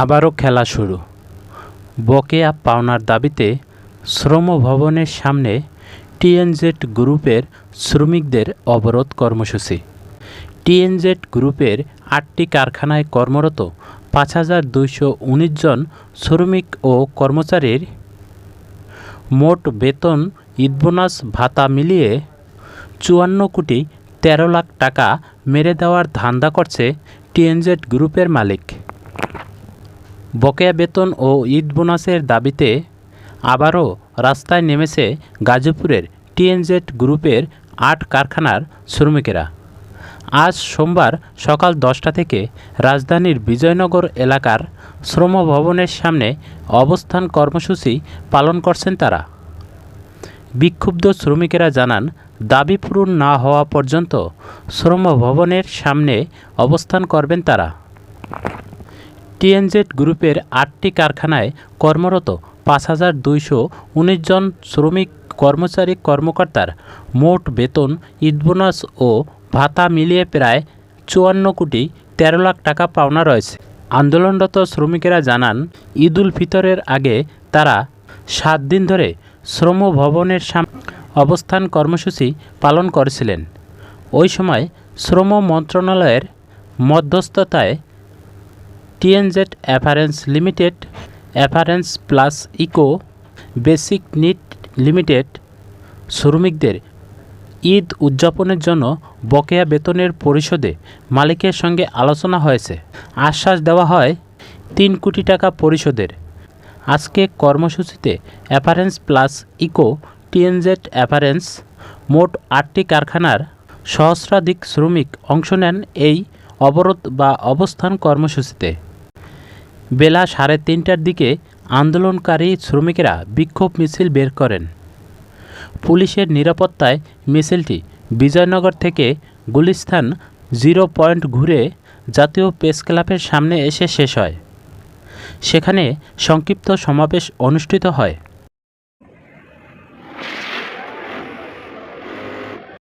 আবারও খেলা শুরু। বকেয়া পাওনার দাবিতে শ্রম ভবনের সামনে টিএনজেড গ্রুপের শ্রমিকদের অবরোধ কর্মসূচি। টিএনজেড গ্রুপের আটটি কারখানায় কর্মরত পাঁচ হাজার দুইশো উনিশ জন শ্রমিক ও কর্মচারীর মোট বেতন ঈদ বোনাস ভাতা মিলিয়ে চুয়ান্ন কোটি তেরো লাখ টাকা মেরে দেওয়ার ধান্দা করছে টিএনজেড গ্রুপের মালিক। বকেয়া বেতন ও ঈদ বোনাসের দাবিতে আবারও রাস্তায় নেমেছে গাজীপুরের টিএনজেড গ্রুপের আট কারখানার শ্রমিকেরা। আজ সোমবার সকাল দশটা থেকে রাজধানীর বিজয়নগর এলাকার শ্রম ভবনের সামনে অবস্থান কর্মসূচি পালন করছেন তারা। বিক্ষুব্ধ শ্রমিকেরা জানান, দাবি পূরণ না হওয়া পর্যন্ত শ্রম ভবনের সামনে অবস্থান করবেন তারা। টিএনজেড গ্রুপের আটটি কারখানায় কর্মরত পাঁচ হাজার দুইশো উনিশ জন শ্রমিক কর্মচারী কর্মকর্তার মোট বেতন ঈদ বোনাস ও ভাতা মিলিয়ে প্রায় চুয়ান্ন কোটি তেরো লাখ টাকা পাওনা রয়েছে। আন্দোলনরত শ্রমিকেরা জানান ঈদ উল ফিতরের আগে তারা সাত দিন ধরে শ্রম ভবনের অবস্থান কর্মসূচি পালন করেছিলেন। ওই সময় শ্রম মন্ত্রণালয়ের মধ্যস্থতায় TNZ apparels limited apparels plus eco basic knit limited শ্রমিকদের ঈদ উদযাপনের জন্য বকেয়া বেতনের পরিশোধে মালিকের সঙ্গে আলোচনা হয়েছে। আশ্বাস দেওয়া হয়, তিন কোটি টাকা পরিশোধের। আজকে কর্মসূচিতে অ্যাপারেন্স প্লাস ইকো টিএনজেড অ্যাপারেন্স মোট আটটি কারখানার সহস্রাধিক শ্রমিক অংশ নেন এই অবরোধ বা অবস্থান কর্মসূচিতে। বেলা সাড়ে তিনটার দিকে আন্দোলনকারী শ্রমিকেরা বিক্ষোভ মিছিল বের করেন। পুলিশের নিরাপত্তায় মিছিলটি বিজয়নগর থেকে গুলিস্থান জিরো পয়েন্ট ঘুরে জাতীয় প্রেস ক্লাবের সামনে এসে শেষ হয়। সেখানে সংক্ষিপ্ত সমাবেশ অনুষ্ঠিত হয়।